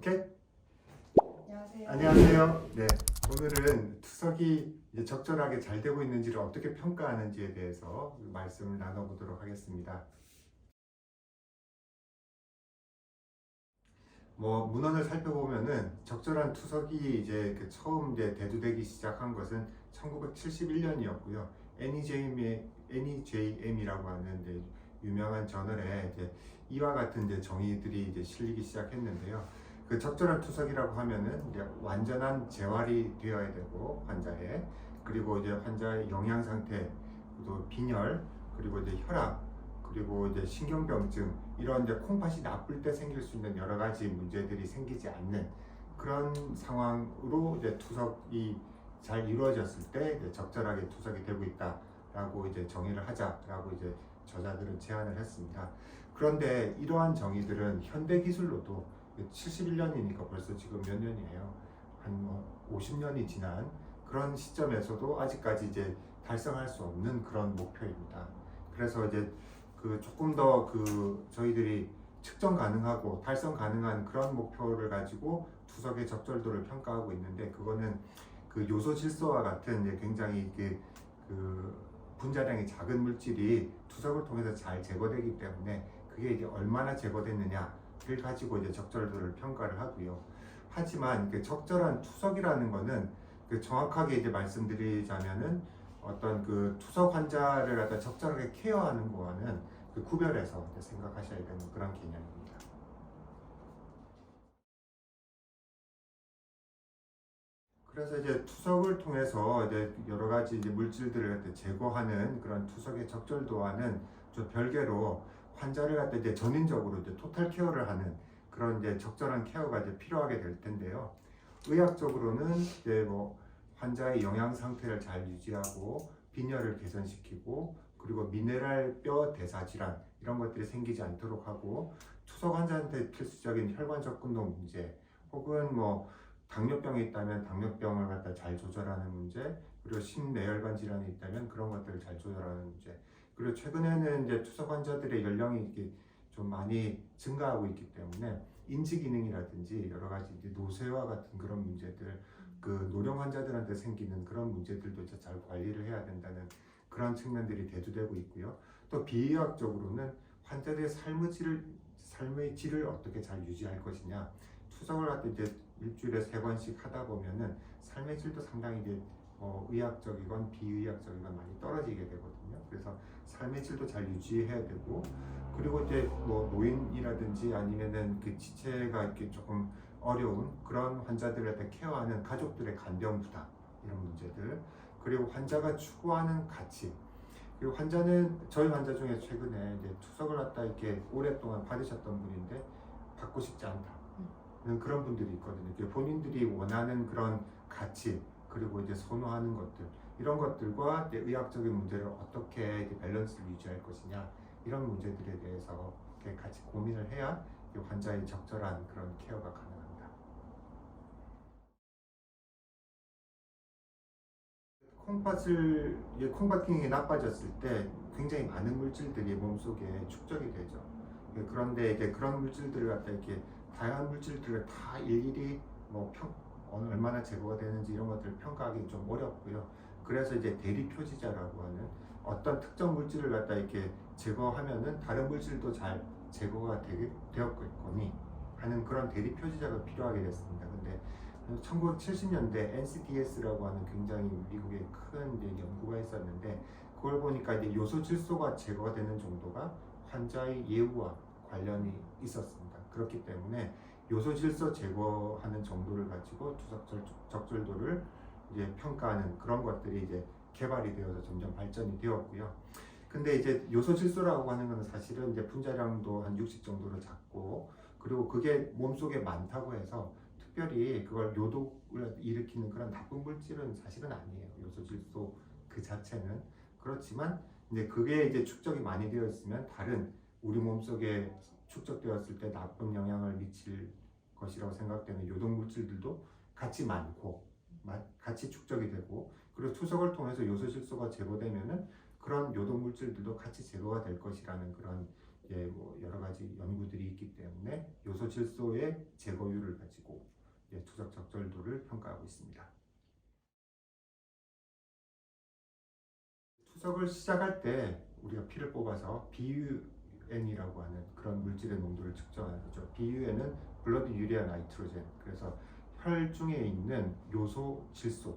오케이? 안녕하세요. 안녕하세요. 네, 오늘은 투석이 이제 적절하게 잘 되고 있는지를 어떻게 평가하는지에 대해서 말씀을 나눠보도록 하겠습니다. 뭐 문헌을 살펴보면은 적절한 투석이 이제 그 처음 이제 대두되기 시작한 것은 1971년이었고요. NEJM의 NEJM이라고 하는 이제 유명한 저널에 이제 이와 같은 이제 정의들이 이제 실리기 시작했는데요. 그 적절한 투석이라고 하면은 이제 완전한 재활이 되어야 되고 환자의 그리고 이제 환자의 영양 상태, 또 빈혈, 그리고 이제 혈압, 그리고 이제 신경병증 이런 이제 콩팥이 나쁠 때 생길 수 있는 여러 가지 문제들이 생기지 않는 그런 상황으로 이제 투석이 잘 이루어졌을 때 적절하게 투석이 되고 있다라고 이제 정의를 하자라고 이제 저자들은 제안을 했습니다. 그런데 이러한 정의들은 현대 기술로도 71년이니까 벌써 지금 몇 년이에요. 한 뭐 50년이 지난 그런 시점에서도 아직까지 이제 달성할 수 없는 그런 목표입니다. 그래서 이제 그 조금 더 그 저희들이 측정 가능하고 달성 가능한 그런 목표를 가지고 투석의 적절도를 평가하고 있는데 그거는 그 요소 질소와 같은 이제 굉장히 그, 그 분자량이 작은 물질이 투석을 통해서 잘 제거되기 때문에 그게 이제 얼마나 제거됐느냐 를 가지고 이제 적절도를 평가를 하고요. 하지만 그 적절한 투석이라는 거는 그 정확하게 이제 말씀드리자면은 어떤 그 투석 환자를 갖다 적절하게 케어하는 거와는 그 구별해서 생각하셔야 되는 그런 개념입니다. 그래서 이제 투석을 통해서 이제 여러 가지 이제 물질들을 제거하는 그런 투석의 적절도와는 좀 별개로 환자를 갖다 이제 전인적으로 이제 토탈 케어를 하는 그런 이제 적절한 케어가 이제 필요하게 될 텐데요. 의학적으로는 이제 뭐 환자의 영양 상태를 잘 유지하고 빈혈을 개선시키고 그리고 미네랄 뼈 대사 질환 이런 것들이 생기지 않도록 하고 투석 환자한테 필수적인 혈관 접근도 문제 혹은 뭐 당뇨병이 있다면 당뇨병을 갖다 잘 조절하는 문제 그리고 심내혈관 질환이 있다면 그런 것들을 잘 조절하는 문제 그리고 최근에는 이제 투석 환자들의 연령이 이렇게 좀 많이 증가하고 있기 때문에 인지 기능이라든지 여러 가지 노쇠와 같은 그런 문제들 그 노령 환자들한테 생기는 그런 문제들도 잘 관리를 해야 된다는 그런 측면들이 대두되고 있고요. 또 비의학적으로는 환자들의 삶의 질을 삶의 질을 어떻게 잘 유지할 것이냐. 투석을 할때 이제 일주일에 세 번씩 하다 보면은 삶의 질도 상당히 이제 어, 의학적이건 비의학적이건 많이 떨어지게 되거든요. 그래서 삶의 질도 잘 유지해야 되고 그리고 이제 뭐 노인이라든지 아니면은 그 지체가 이렇게 조금 어려운 그런 환자들을 갖다 케어하는 가족들의 간병 부담 이런 문제들 그리고 환자가 추구하는 가치 그리고 환자는 저희 환자 중에 최근에 이제 투석을 갖다 이렇게 오랫동안 받으셨던 분인데 받고 싶지 않다 그런 분들이 있거든요. 본인들이 원하는 그런 가치 그리고 이제 선호하는 것들 이런 것들과 이제 의학적인 문제를 어떻게 이제 밸런스를 유지할 것이냐 이런 문제들에 대해서 같이 고민을 해야 이 환자의 적절한 그런 케어가 가능합니다. 콩팥을 이게 콩팥 기능이 나빠졌을 때 굉장히 많은 물질들이 몸속에 축적이 되죠. 예, 그런데 이제 그런 물질들을 갖다 이렇게 다양한 물질들을 다 일일이 뭐 평, 어느 얼마나 제거가 되는지 이런 것들을 평가하기 좀 어렵고요. 그래서 이제 대리 표지자라고 하는 어떤 특정 물질을 갖다 이렇게 제거하면은 다른 물질도 잘 제거가 되게 되었거니 하는 그런 대리 표지자가 필요하게 됐습니다. 근데 1970년대 NCDS라고 하는 굉장히 미국의 큰 연구가 있었는데 그걸 보니까 이제 요소 질소가 제거가 되는 정도가 환자의 예후와 관련이 있었습니다. 그렇기 때문에 요소 질소 제거하는 정도를 가지고 투석 적절도를 이제 평가하는 그런 것들이 이제 개발이 되어서 점점 발전이 되었고요. 근데 이제 요소 질소라고 하는 것은 사실은 이제 분자량도 한 60 정도로 작고 그리고 그게 몸속에 많다고 해서 특별히 그걸 요독을 일으키는 그런 나쁜 물질은 사실은 아니에요. 요소 질소 그 자체는 그렇지만 이제 그게 이제 축적이 많이 되어 있으면 다른 우리 몸속에 축적되었을 때 나쁜 영향을 미칠 것이라고 생각되는 요독 물질들도 같이 많고 같이 축적이 되고 그리고 투석을 통해서 요소 질소가 제거되면은 그런 요독 물질들도 같이 제거가 될 것이라는 그런 예, 뭐 여러 가지 연구들이 있기 때문에 요소 요소 질소의 제거율을 가지고 이제 투석 적절도를 평가하고 있습니다. 투석을 시작할 때 우리가 피를 뽑아서 BUN 이라고 하는 그런 물질의 농도를 측정하는 거죠. BUN은 블러드 유리아 나이트로젠. 그래서 혈 중에 있는 요소 질소의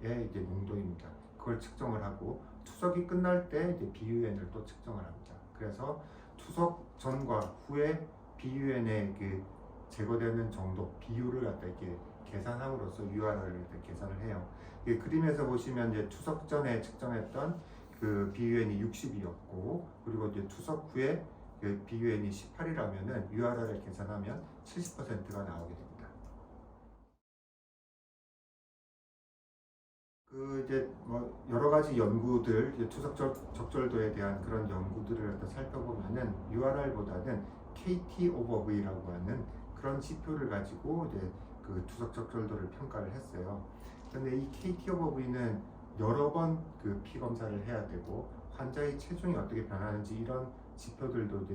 이제 농도입니다. 그걸 측정을 하고 투석이 끝날 때 이제 BUN을 또 측정을 합니다. 그래서 투석 전과 후에 BUN의 그 제거되는 정도 비율을 갖다 이렇게 계산함으로써 이렇게 계산을 해요. 이 그림에서 보시면 이제 투석 전에 측정했던 그 BUN이 60이었고 그리고 이제 투석 후에 그 BUN이 18이라면은 URR을 계산하면 70%가 나오게 됩니다. 그 이제 뭐 여러 가지 연구들 이제 투석 적- 적절도에 대한 그런 연구들을 갖다 살펴보면은 URR보다는 KT 오버 V라고 하는 그런 지표를 가지고 이제 그 투석 적절도를 평가를 했어요. 근데 이 KT 오버 V는 여러 번 그 피 검사를 해야 되고 환자의 체중이 어떻게 변하는지 이런 지표들도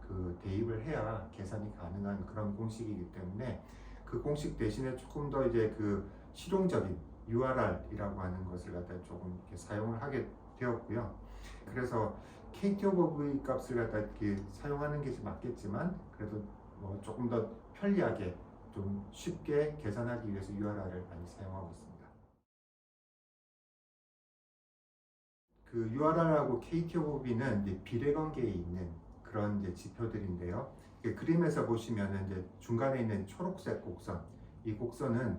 그 대입을 해야 계산이 가능한 그런 공식이기 때문에 그 공식 대신에 조금 더 이제 그 실용적인 URR이라고 하는 것을 갖다 조금 이렇게 사용을 하게 되었고요. 그래서 KT 오버 V 값을 갖다 이렇게 사용하는 게 맞겠지만 그래도 뭐 조금 더 편리하게 좀 쉽게 계산하기 위해서 URR을 많이 사용하고 있습니다. 그 URR하고 KT 오버 V는 이제 비례관계에 있는 그런 이제 지표들인데요. 그림에서 보시면은 이제 중간에 있는 초록색 곡선, 이 곡선은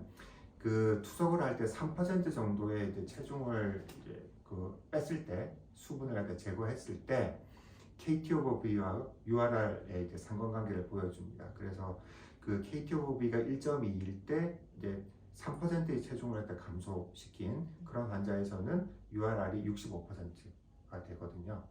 그 투석을 할 때 3% 정도의 이제 체중을 이제 그 뺐을 때 수분을 갖다 제거했을 때 KT 오버 V와 URR의 이제 상관관계를 보여줍니다. 그래서 그 KT 오버 V가 1.2일 때 이제 3%의 체중을 갖다 감소시킨 그런 환자에서는 URR이 65%가 되거든요.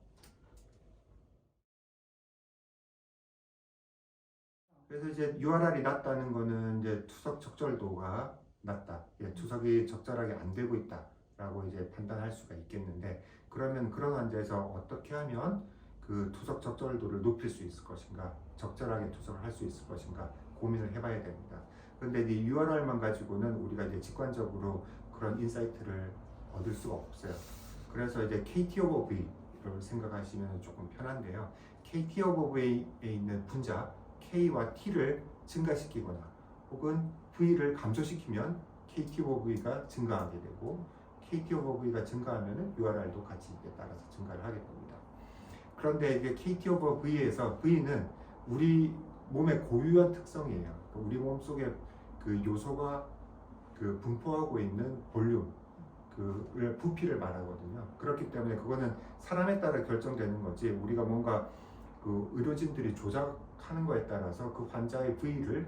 그래서 이제 URR이 낮다는 거는 이제 투석 적절도가 낮다. 예, 투석이 적절하게 안 되고 있다라고 이제 판단할 수가 있겠는데 그러면 그런 환자에서 어떻게 하면 그 투석 적절도를 높일 수 있을 것인가, 적절하게 투석을 할 수 있을 것인가 고민을 해봐야 됩니다. 그런데 이 URR만 가지고는 우리가 이제 직관적으로 그런 인사이트를 얻을 수가 없어요. 그래서 이제 KT 오버 V를 생각하시면 조금 편한데요. KT 오버 V에 있는 분자 K와 T를 증가시키거나 혹은 V를 감소시키면 KT 오버 V가 증가하게 되고 KT 오버 V가 증가하면 URR도 같이 따라서 증가를 하게 됩니다. 그런데 이게 KT 오버 V에서 V는 우리 몸의 고유한 특성이에요. 우리 몸 속에 그 요소가 그 분포하고 있는 볼륨, 그 부피를 말하거든요. 그렇기 때문에 그거는 사람에 따라 결정되는 거지 우리가 뭔가 그 의료진들이 조작하는 거에 따라서 그 환자의 부위를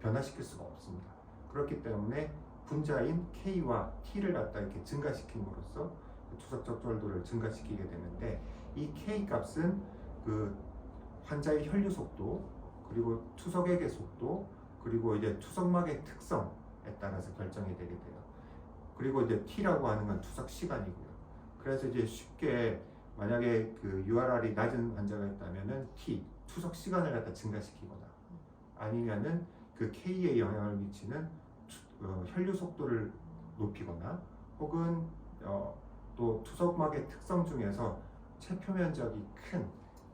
변화시킬 수가 없습니다. 그렇기 때문에 분자인 K와 T를 갖다 이렇게 증가시킴으로써 투석 적절도를 증가시키게 되는데 이 K 값은 그 환자의 혈류 속도 그리고 투석액의 속도 그리고 이제 투석막의 특성에 따라서 결정이 되게 돼요. 그리고 이제 T라고 하는 건 투석 시간이고요. 그래서 이제 쉽게 만약에 그 URR이 낮은 환자가 있다면은 T 투석 시간을 갖다 증가시키거나 아니면은 그 K에 영향을 미치는 투- 어, 혈류 속도를 높이거나 혹은 어, 또 투석막의 특성 중에서 체표 면적이 큰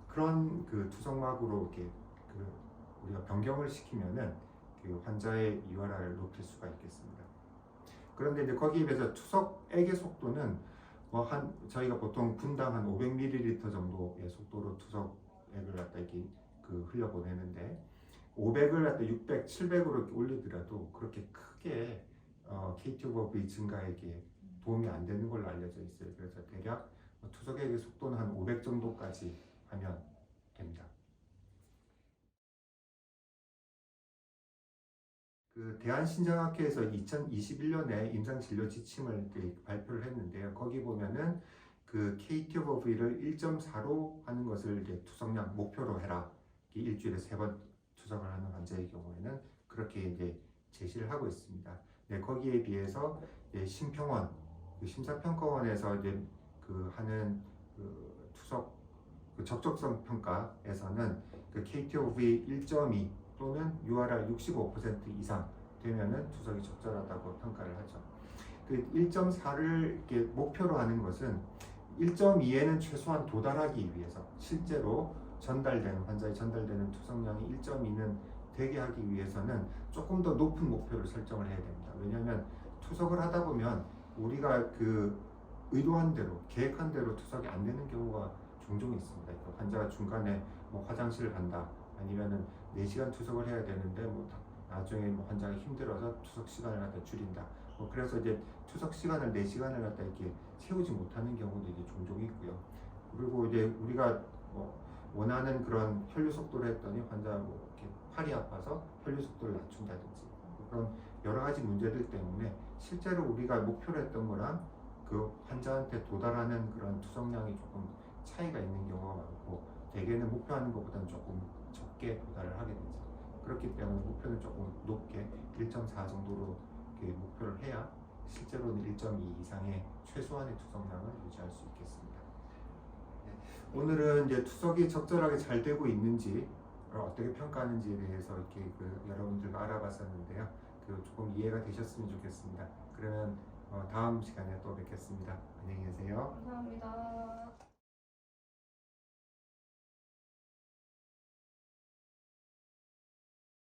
그런 그 투석막으로 이렇게 그 우리가 변경을 시키면은 그 환자의 URR을 높일 수가 있겠습니다. 그런데 이제 거기에 비해서 투석 액의 속도는 뭐 한 저희가 보통 분당 한 500ml 정도의 속도로 투석액을 갖다 이렇게 그 흘려 보내는데 500을 갖다 600, 700으로 이렇게 올리더라도 그렇게 크게 어, KT 오버 V 증가액에 도움이 안 되는 걸로 알려져 있어요. 그래서 대략 뭐 투석액의 속도는 한 500 정도까지 하면 됩니다. 그 대한신장학회에서 2021년에 임상 진료 지침을 발표를 했는데요. 거기 보면은 그 KT 오버 V를 1.4로 하는 것을 이제 투석량 목표로 해라. 이 일주일에 세 번 투석을 하는 환자의 경우에는 그렇게 이제 제시를 하고 있습니다. 네, 거기에 비해서 심평원, 그 심사평가원에서 이제 그 하는 그 투석 그 적적성 평가에서는 그 KTOV 1.2 또는 URR 65% 이상 되면은 투석이 적절하다고 평가를 하죠. 그 1.4를 이렇게 목표로 하는 것은 1.2에는 최소한 도달하기 위해서 실제로 전달되는 환자에 전달되는 투석량이 1.2는 되게 하기 위해서는 조금 더 높은 목표를 설정을 해야 됩니다. 왜냐하면 투석을 하다 보면 우리가 그 의도한 대로 계획한 대로 투석이 안 되는 경우가 종종 있습니다. 그 환자가 중간에 뭐 화장실을 간다 아니면은 4시간 투석을 해야 되는데 뭐 다- 나중에 뭐 환자가 힘들어서 투석 시간을 갖다 줄인다. 뭐 그래서 이제 투석 시간을 4시간을 갖다 이렇게 채우지 못하는 경우도 이제 종종 있고요. 그리고 이제 우리가 뭐 원하는 그런 혈류 속도를 했더니 환자가 뭐 이렇게 팔이 아파서 혈류 속도를 낮춘다든지 뭐 그런 여러 가지 문제들 때문에 실제로 우리가 목표로 했던 거랑 그 환자한테 도달하는 그런 투석량이 조금 차이가 있는 경우가 많고 대개는 목표하는 것보다는 조금 적게 도달을 하게 되죠. 그렇기 때문에 목표는 조금 높게 1.4 정도로 목표를 해야 실제로는 1.2 이상의 최소한의 투석량을 유지할 수 있겠습니다. 네, 오늘은 이제 투석이 적절하게 잘 되고 있는지 어, 어떻게 평가하는지에 대해서 이렇게 그 여러분들과 알아봤었는데요. 그 조금 이해가 되셨으면 좋겠습니다. 그러면 어, 다음 시간에 또 뵙겠습니다. 안녕히 계세요. 감사합니다.